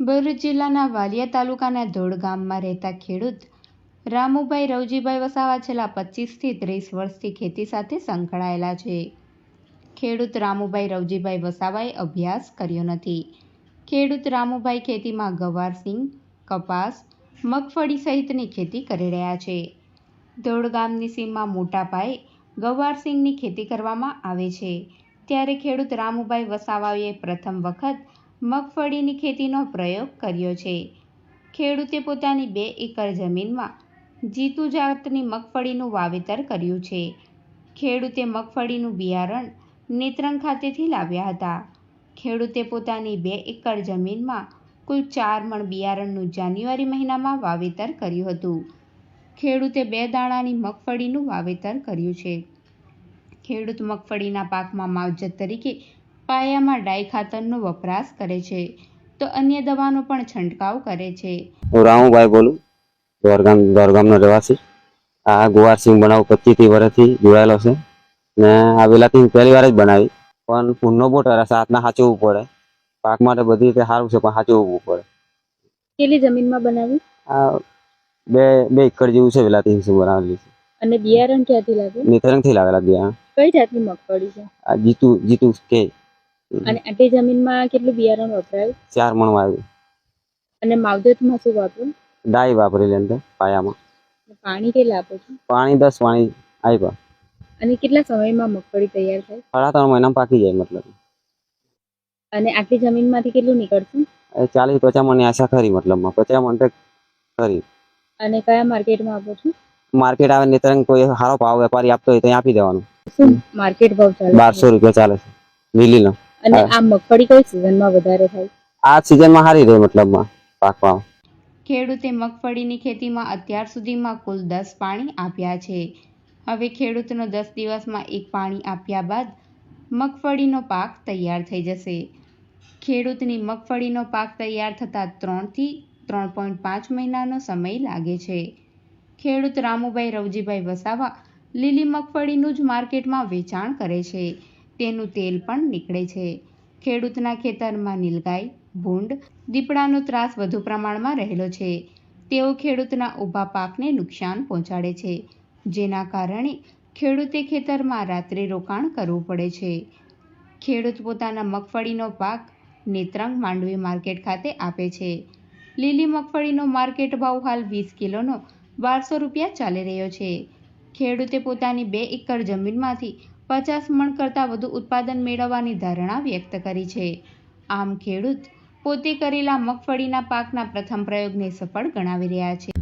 ભરૂચ જિલ્લાના વાલિયા તાલુકાના ધોળ ગામમાં રહેતા ખેડૂત રામુભાઈ રવજીભાઈ વસાવા છેલ્લા પચીસથી ત્રીસ વર્ષથી ખેતી સાથે સંકળાયેલા છે. ખેડૂત રામુભાઈ રવજીભાઈ વસાવાએ અભ્યાસ કર્યો નથી. ખેડૂત રામુભાઈ ખેતીમાં ગવારસિંગ કપાસ, મગફળી સહિતની ખેતી કરી રહ્યા છે. ધોળ ગામની સીમમાં મોટા પાયે ગવારસિંગની ખેતી કરવામાં આવે છે. ત્યારે ખેડૂત રામુભાઈ વસાવાએ પ્રથમ વખત મગફળીની ખેતીનો પ્રયોગ કર્યો છે. ખેડૂતે પોતાની બે એકર જમીનમાં જીતુ જાતની મગફળીનું વાવેતર કર્યું છે. ખેડૂતે મગફળીનું બિયારણ નેત્રંગ ખાતેથી લાવ્યા હતા. ખેડૂતે પોતાની બે એકર જમીનમાં કુલ ચાર મણ બિયારણનું જાન્યુઆરી મહિનામાં વાવેતર કર્યું હતું. ખેડૂતે બે દાણાની મગફળીનું વાવેતર કર્યું છે. ખેડૂત મગફળીના પાકમાં માવજત તરીકે પાયામાં ડાય ખાતરનો વપરાશ કરે છે તો અન્ય દવાનો પણ છંટકાવ કરે છે. હું રામુભાઈ બોલું દોરગામ દોરગામનો રહેવાસી. આ ગુવાર બનાવ બનાવું પચીસથી વર્ષથી જોડાયેલો છે. ને આ વેલાથી પહેલી વાર જ બનાવી. પણ ફૂલનો બહુ ટરસ હાથના સાચવવું પડે. પાક માટે બધી રીતે સારું છે પણ સાચવવું પડે. કેટલી જમીનમાં બનાવી આ બે બે એકર જેવું છે વેલાથી શું બનાવેલી છે. અને બિયારણ ક્યાંથી લાગે નેત્રંગથી લાવેલા બિયારણ. કઈ જાતની મગફળી છે? આ જીતુ જીતુ કે. અને આટલી જમીનમાં કેટલું બિયારણ વપરાયું? ચાર મણ વાવ્યું અને માવજતમાં શું વાપર્યું? ડાઈ વાપરેલી અંદર પાયામાં. પાણી કેટલા આપો છો? પાણી દસ પાણી આપ્યા અને કેટલા સમયમાં મગફળી તૈયાર થાય? સાડા ત્રણ મહિનામાં પાકી જાય મતલબ. અને આટલી જમીનમાંથી કેટલું નીકળશે? ચાલીસ પચાસ મણની આશા ખરી મતલબમાં પચાસ મણ તો ખરી. અને કયા માર્કેટમાં આપો છો? માર્કેટ આવે નેત્રંગ કોઈ સારો ભાવ વેપારી આપતો હોય તો આપી દેવાનું. માર્કેટ ભાવ ચાલે બારસો રૂપિયા ચાલે છે. લીલીનો અને આ મગફળી કઈ સિઝનમાં વધારે થાય? આ સિઝનમાં સારી રહે મતલબમાં પાકવા ખેડૂતે મગફળીની ખેતીમાં અત્યાર સુધીમાં કુલ દસ પાણી આપ્યા છે. હવે ખેડૂતનો દસ દિવસમાં એક પાણી આપ્યા બાદ મગફળીનો પાક તૈયાર થઈ જશે. ખેડૂતની મગફળીનો પાક તૈયાર થતાં ત્રણથી ત્રણ પોઈન્ટ પાંચ મહિનાનો સમય લાગે છે. ખેડૂત રામુભાઈ રવજીભાઈ વસાવા લીલી મગફળીનું જ માર્કેટમાં વેચાણ કરે છે. તેનું તેલ પણ નીકળે છે. ખેડૂતના ખેતરમાં નીલગાય, ભૂંડ, દીપડાનો ત્રાસ વધુ પ્રમાણમાં રહેલો છે. તેઓ ખેડૂતના ઊભા પાકને નુકસાન પહોંચાડે છે, જેના કારણે ખેડૂતે ખેતરમાં રાત્રે રોકાણ કરવું પડે છે. ખેડૂત પોતાના મગફળીનો પાક નેત્રંગ માંડવી માર્કેટ ખાતે આપે છે. લીલી મગફળીનો માર્કેટ ભાવ હાલ વીસ કિલોનો બારસો રૂપિયા ચાલી રહ્યો છે. ખેડૂતે પોતાની બે એકર જમીનમાંથી પચાસ મણ કરતાં વધુ ઉત્પાદન મેળવવાની ધારણા વ્યક્ત કરી છે. આમ ખેડૂત પોતે કરેલા મગફળીના પાકના પ્રથમ પ્રયોગને સફળ ગણાવી રહ્યા છે.